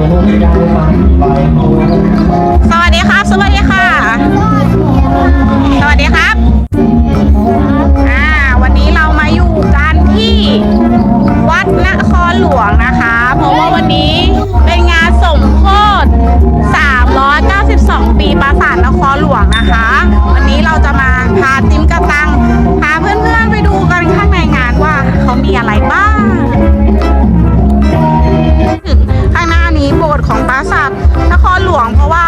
สวัสดีครับ สวัสดีค่ะ สวัสดีครับอ่าวันนี้เรามาอยู่กันที่วัดนครหลวงนะคะ เพราะว่าวันนี้เป็นงานสมโภช392 ปีปราสาทนครหลวงนะคะ วันนี้เราจะมาพาติมกระตังพาเพื่อนๆไปดูกันข้างในงานว่าเขามีอะไรบ้าง วงเพราะว่า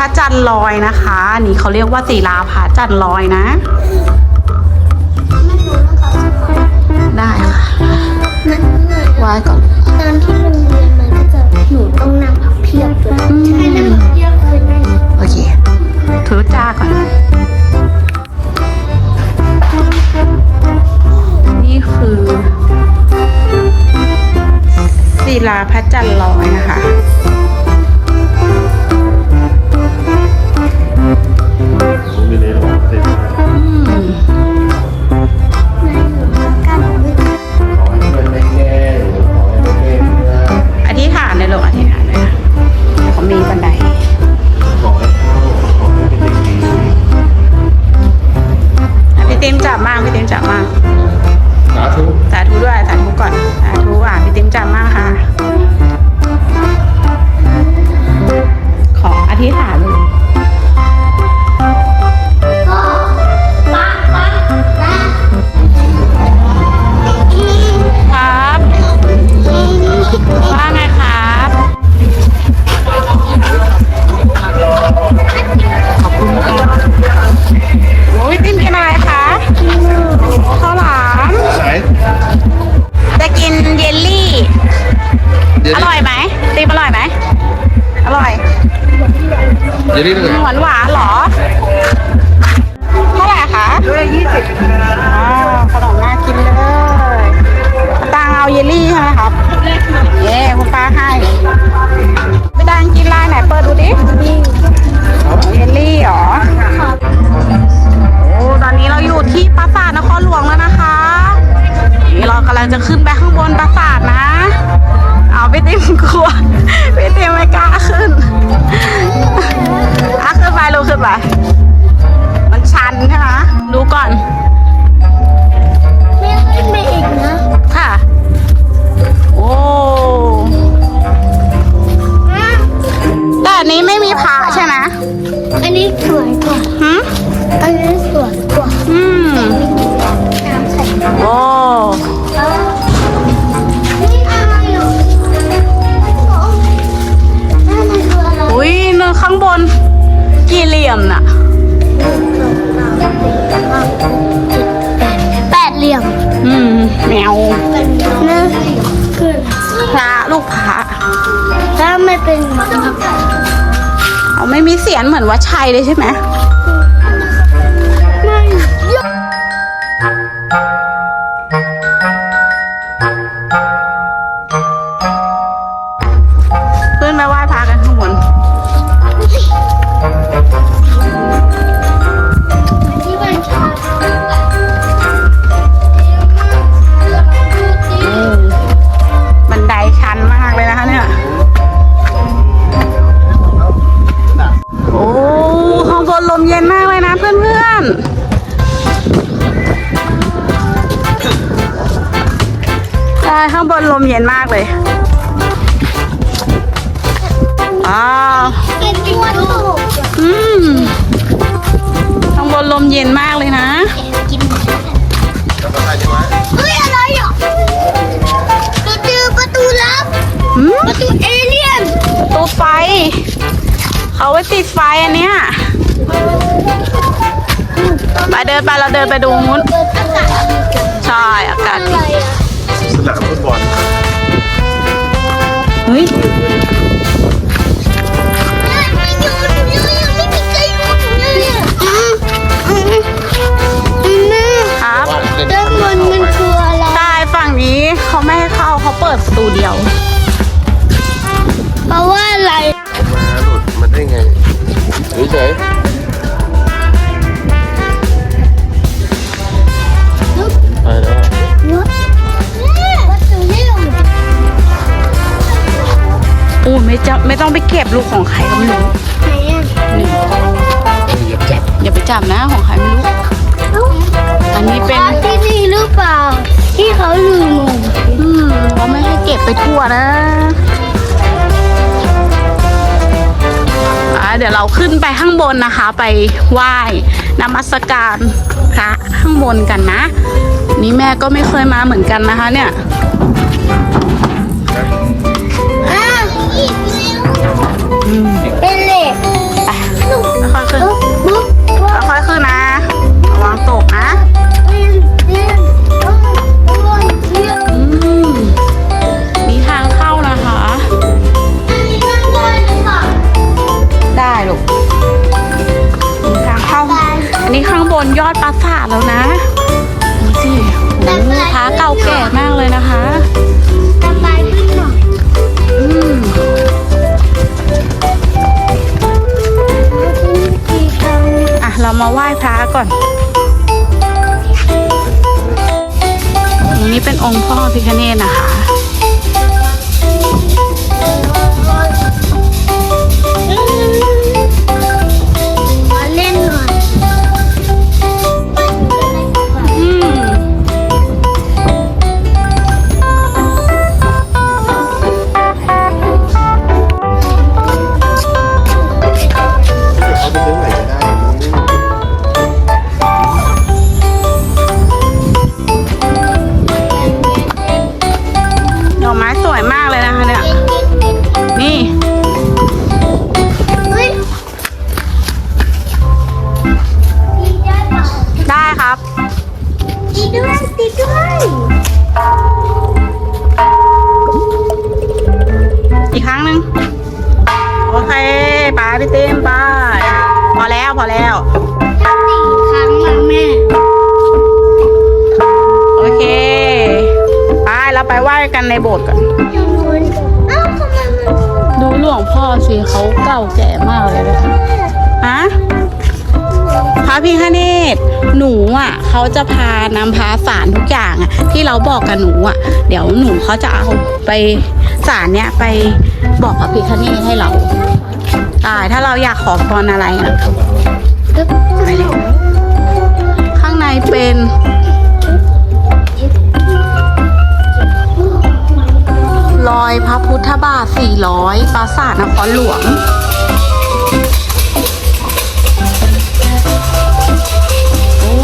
ระจันทร์ลอยนะคะอันนี้เขาเรียกว่าศิลาพระจันทร์ลอยนะไม่รู้นะคะได้ค่ะมันเหนื่อยไหว้ก่อนตอนที่โรงเรียนมันก็จะหนูต้องนั่งพับเพียบเลยอืมใช่นั่งพับเพียบเลยแม่โอเคถือจ้าก่อนนี่คือศิลาพระจันทร์ลอยนะคะี๋ยวนี้เลยหวานหวานๆเหรอ เท่าไหร่คะด้วยยี่สิบขนมน่ากินเลยตังเอาเยลลี่ใช่ไหมครับเย้คุณป้าให้ไม่ดังกินลายไหนเปิดดูดิเยลลี่เหรอ โอ้ ตอนนี้เราอยู่ที่ปราสาทนครหลวงแล้วนะคะ นี่เรากำลังจะขึ้น กี่เหลี่ยมน่ะแปดเหลี่ยม อืมแมวนะคือพระลูกพระถ้าไม่เป็นหมาเอาไม่มีเสียนเหมือนวัดชัยเลยใช่ไหมไม่ บันไดชันมากเลยนะคะเนี่ย โอ้ข้างบนลมเย็นมากเลยนะเพื่อนๆข้างบนลมเย็นมากเลย ว้าวเป็นตัวตกอืมข้างบนลมเย็นมากเลยนะกินเฮ้ยอะไรอะเราเจอประตูลับอืมประตูเอเลี่ยนตู้ไฟ เขาไว้ติดไฟอันเนี้ยไปเดินไปเราเดินไปดูนู้นเปิดอากาศใช่อากาศอะดีไรอะสนามฟุตบอลเฮ้ย ปิดประตูเดียว เพราะว่าอะไร มาหลุดมันได้ไงเฉยแม่ๆไปแล้วประตูเลี่ยนอู้ไม่จะไม่ต้องไปเก็บลูกของใครก็ไม่รู้ไหนอะนี่อย่าจับอย่าไปจับนะของใครไม่รู้ อันนี้เป็นร้านที่นี่หรือเปล่า ที่เขาลืมอืม เขาไม่ให้เก็บไปทั่วนะอ่าเดี๋ยวเราขึ้นไปข้างบนนะคะ ไปไหว้นมัสการพระข้างบนกันนะ นี่แม่ก็ไม่เคยมาเหมือนกันนะคะ เนี่ยอ้าวอืมเป็นเหล็กไปค่อยๆขึ้น ข้างบนยอดปราสาทแล้วนะดูสิโอ้โหพระเก่าแก่มากเลยนะคะระบายขึ้นหน่อยอืมที่ทางอะเรามาไหว้พระก่อนอันนี้เป็นองค์พ่อพิคเนตนะคะ ว้กันในโบสถ์ก่อนยังนู้นอ้าวทำไมมันดูหลวงพ่อสิเขาเก่าแก่มากเลยนะคะฮะพระพิฆเนศหนูอะเขาจะพานำพาสารทุกอย่างอะ ที่เราบอกกับหนูอะ เดี๋ยวหนูเขาจะเอาไปสารเนี้ยไปบอกพระพิฆเนศให้เราได้ถ้าเราอยากขอพรอะไรนะข้างในเป็น รอยพระพุทธบาท 400 ปราสาทนครหลวง โอ้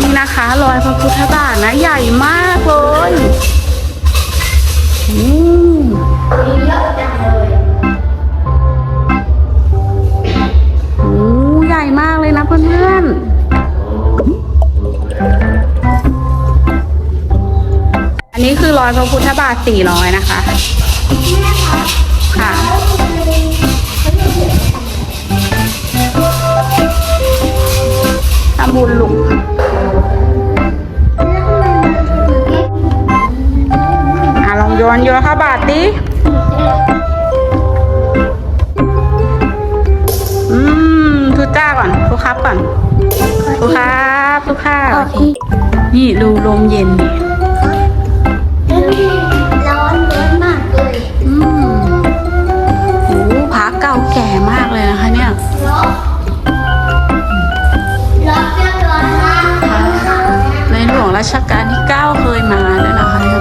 นี่นะคะ รอยพระพุทธบาทนะ ใหญ่มากเลยอืมโอ้ใหญ่มากเลยนะเพื่อน นนี้คือรอยพระพุทธบาท400นะคะ ค่ะ ทำบุญลุงอะลองโยนโยนเข้าบาทดิอืมทุจ้าก่อนทุกครับก่อนทุกครับทุกครับโอเคนี่ดูลมเย็นดิ ร้อนร้อนมากเลยอืมโอ้พระเก่าแก่มากเลยนะคะเนี่ยร้อนร้อนเปรี้ยวร้อนมากในหลวงรัชกาลที่ 9 เคยมาด้วยนะคะเนี่ย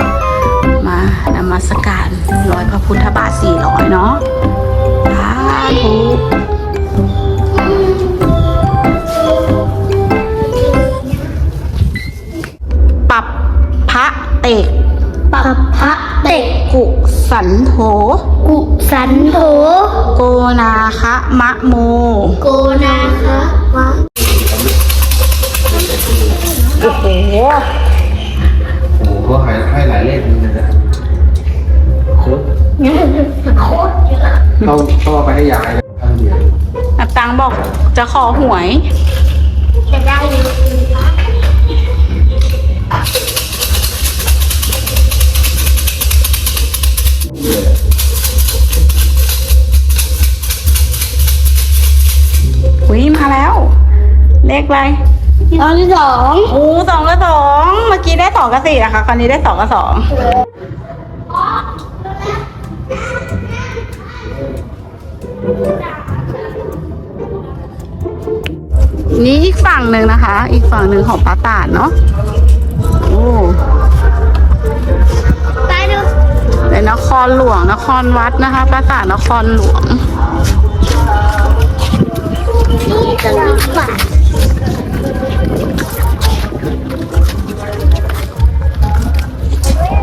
มานมัสการร้อยพระพุทธบาท400เนาะสาธุปรับพระเตก สันโธกุสันโถ โกนาคะมะโม โกนาคะวะโอ้โหโอ้โหก็หายให้หลายเลขนึงเลยนะโค้ดโคตรเยอะต้องต้องเอาไปให้ยายนะท่านเดียวนับตังบอกจะขอหวย จะได้เยอะขึ้นป อุ้ยมาแล้ว เลขอะไรตอนที่สองโอ้สองกับสองเมื่อกี้ได้สองกับสี่นะคะ คราวนี้ได้สองกับสองนี่อีกฝั่งหนึ่งนะคะ อีกฝั่งหนึ่งของปราตาดเนาะโอ้ นนครหลวง นครวัดนะคะปราตาดนครหลวงนี่ตรงนี้ก่อน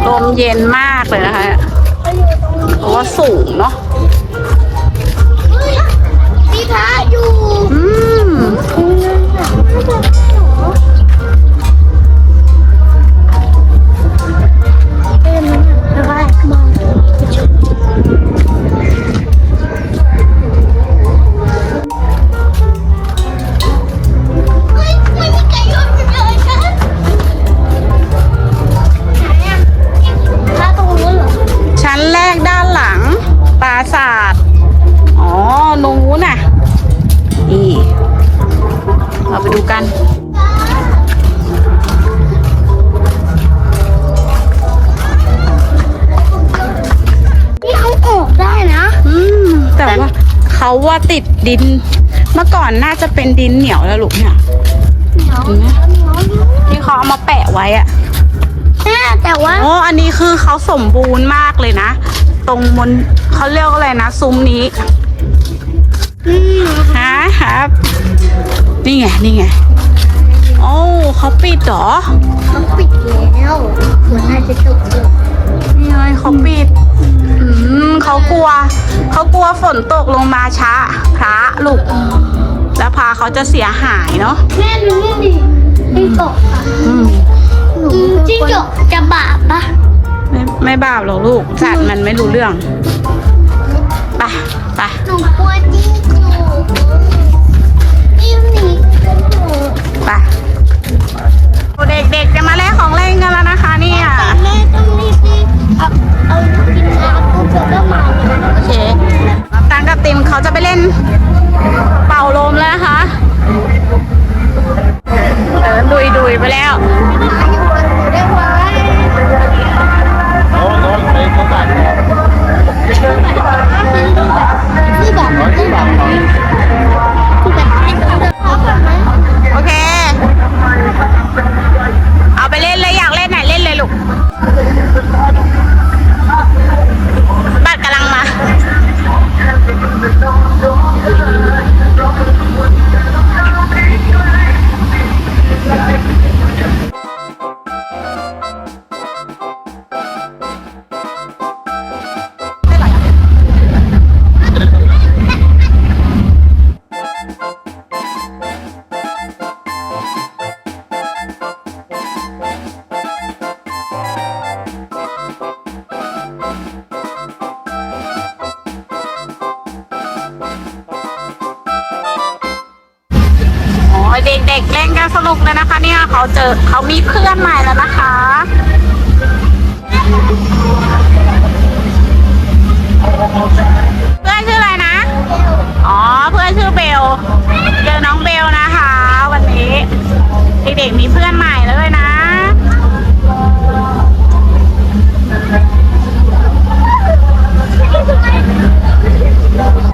ลมเย็นมากเลยนะคะเพราะว่าสูงเนาะเฮ้ยมีพระอยู่ อืม ปราสาทอ๋อนู้นน่ะ นี่ เราไปดูกันนี่เอาออกได้นะ อืม แต่ว่าเขาว่าติดดิน เมื่อก่อนน่าจะเป็นดินเหนียวแล้วลูกเนี่ยเหนียวเห็นไหมเหนียวเหนียวที่เขาเอามาแปะไว้อะแม่แต่ว่า โอ้ อันนี้คือเขาสมบูรณ์มากเลยนะ ตรงบนเขาเรียกว่าอะไรนะซุ้มนี้อืมฮะครับ นี่ไง นี่ไง โอ้เขาปิดเหรอเขาปิดแล้วเหมือนน่าจะตกเลยนี่ไงเขาปิด อืมเขากลัว เขากลัวฝนตกลงมาช้า พระลูก แล้วพาเขาจะเสียหายเนาะ แม่ดูนี่ดิจิ้งจกอะอืมจิ้งจกจะบาปปะ ไม่บาปหรอกลูกสัตว์มันไม่รู้เรื่องไปไปหนูกลัวจิ้งจกจิ้งหนีกันเถอะไปเด็กๆจะมาเล่นของเล่นกันแล้วนะคะเนี่ยแต่แม่ต้องรีบรีเอาเอากินน้ำปุ๊บแล้วก็มาโอเคตังกับติมเขาจะไปเล่นเป่าลมแล้วนะคะเดินดุยดุยไปแล้ว ตโน้ต โอ้ยเด็กๆเล่นกันสนุกเลยนะคะ เนี่ยเขาเจอเขามีเพื่อนใหม่แล้วนะคะเพื่อนชื่ออะไรนะ อ๋อ เพื่อนชื่อเบล เจอน้องเบลนะคะ วันนี้ เด็กๆมีเพื่อนใหม่แล้วเลยนะแม่